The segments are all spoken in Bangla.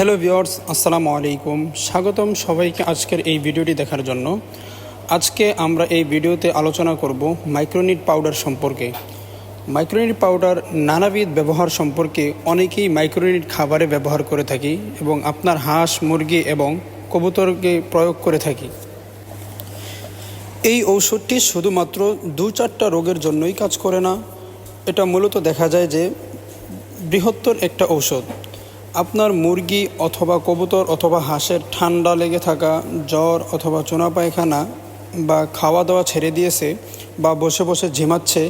হ্যালো ভিওর্স আসসালামু আলাইকুম। স্বাগতম সবাইকে আজকের এই ভিডিওটি দেখার জন্য। আজকে আমরা এই ভিডিওতে আলোচনা করব মাইক্রোনিট পাউডার সম্পর্কে। মাইক্রোনিট পাউডার নানাবিধ ব্যবহার সম্পর্কে অনেকেই মাইক্রোনিট খাবারে ব্যবহার করে থাকি এবং আপনার হাঁস, মুরগি এবং কবুতরকে প্রয়োগ করে থাকি। এই ঔষধটি শুধুমাত্র দু চারটা রোগের জন্যই কাজ করে না, এটা মূলত দেখা যায় যে বৃহত্তর একটা ঔষধ। আপনার মুরগি অথবা কবুতর অথবা হাঁসের ঠান্ডা লেগে থাকা, জ্বর অথবা চুনা পায়খানা বা খাওয়া দাওয়া ছেড়ে দিয়েছে বা বসে বসে ঝিমাচ্ছে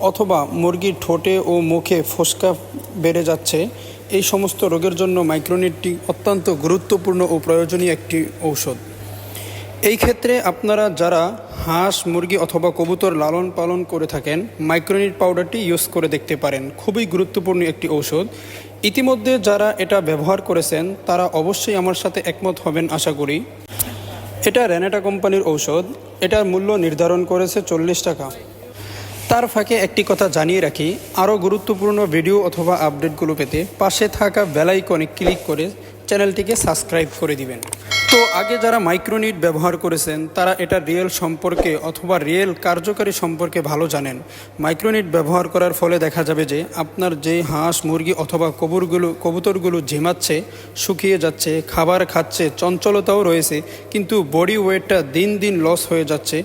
অথবা মুরগির ঠোঁটে ও মুখে ফোসকা বেড়ে যাচ্ছে, এই সমস্ত রোগের জন্য মাইক্রোনিটটি অত্যন্ত গুরুত্বপূর্ণ ও প্রয়োজনীয় একটি ঔষধ। এই ক্ষেত্রে আপনারা যারা হাঁস, মুরগি অথবা কবুতর লালন পালন করে থাকেন, মাইক্রোনিট পাউডারটি ইউজ করে দেখতে পারেন। খুবই গুরুত্বপূর্ণ একটি ঔষধ। ইতিমধ্যে যারা এটা ব্যবহার করেছেন, তারা অবশ্যই আমার সাথে একমত হবেন আশা করি। এটা রেনেটা কোম্পানির ঔষধ। এটার মূল্য নির্ধারণ করেছে চল্লিশ টাকা। তার ফাঁকে একটি কথা জানিয়ে রাখি, আরও গুরুত্বপূর্ণ ভিডিও অথবা আপডেটগুলো পেতে পাশে থাকা বেলাইকনে ক্লিক করে চ্যানেলটিকে সাবস্ক্রাইব করে দিবেন। তো আগে যারা মাইক্রোনিট ব্যবহার করেছেন, তারা এটা রিয়েল সম্পর্কে অথবা রিয়েল কার্যকারী সম্পর্কে ভালো জানেন। মাইক্রোনিট ব্যবহার করার ফলে দেখা যাবে যে আপনার যে হাঁস, মুরগি অথবা কবুরগুলো, কবুতরগুলো ঝিমাচ্ছে শুকিয়ে যাচ্ছে, খাবার খাচ্ছে, চঞ্চলতাও রয়েছে, কিন্তু বডি ওয়েটটা দিন দিন লস হয়ে যাচ্ছে।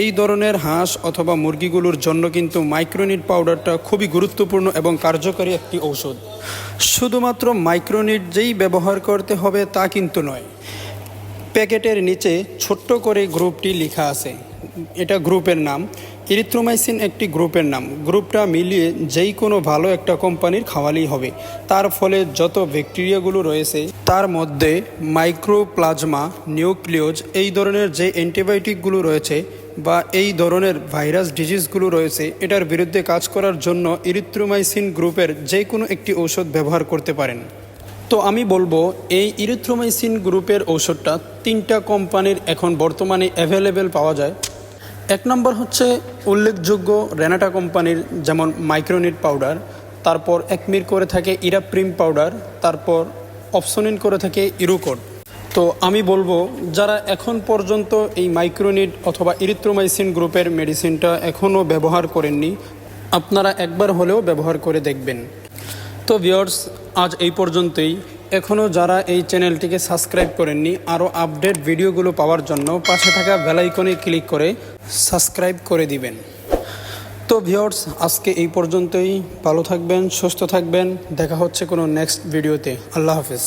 এই ধরনের হাঁস অথবা মুরগিগুলোর জন্য কিন্তু মাইক্রোনিট পাউডারটা খুবই গুরুত্বপূর্ণ এবং কার্যকরী একটি ঔষধ। শুধুমাত্র মাইক্রোনিট যেই ব্যবহার করতে হবে তা কিন্তু নয়। প্যাকেটের নিচে ছোট্ট করে গ্রুপটি লেখা আছে। এটা গ্রুপের নাম। ইরিথ্রোমাইসিন একটি গ্রুপের নাম। গ্রুপটা মিলিয়ে যেই কোনো ভালো একটা কোম্পানির খাওয়ালেই হবে। তার ফলে যত ব্যাকটেরিয়াগুলো রয়েছে, তার মধ্যে মাইক্রোপ্লাজমা, নিউক্লিওজ, এই ধরনের যে অ্যান্টিবায়োটিকগুলো রয়েছে বা এই ধরনের ভাইরাস ডিজিজগুলো রয়েছে, এটার বিরুদ্ধে কাজ করার জন্য ইরিথ্রোমাইসিন গ্রুপের যে কোনো একটি ঔষধ ব্যবহার করতে পারেন। তো আমি বলব, এই ইরিথ্রোমাইসিন গ্রুপের ঔষধটা তিনটা কোম্পানির এখন বর্তমানে অ্যাভেলেবেল পাওয়া যায়। এক নম্বর হচ্ছে উল্লেখযোগ্য রেনাটা কোম্পানির যেমন মাইক্রোনিট পাউডার তারপর একমির করে থাকে ইরাপ্রিম পাউডার তারপর অপশনিন করে থাকে ইরোকোড তো আমি বলব, যারা এখন পর্যন্ত এই মাইক্রোনিট অথবা ইরিথ্রোমাইসিন গ্রুপের মেডিসিনটা এখনও ব্যবহার করেননি, আপনারা একবার হলেও ব্যবহার করে দেখবেন। তো ভিওর্স আজ এই পর্যন্তই। এখনও যারা এই চ্যানেলটিকে সাবস্ক্রাইব করেননি, আরও আপডেট ভিডিওগুলো পাওয়ার জন্য পাশে থাকা বেলাইকনে ক্লিক করে সাবস্ক্রাইব করে দিবেন। তো ভিওর্স আজকে এই পর্যন্তই। ভালো থাকবেন, সুস্থ থাকবেন। দেখা হচ্ছে কোনো নেক্সট ভিডিওতে। আল্লাহ হাফিজ।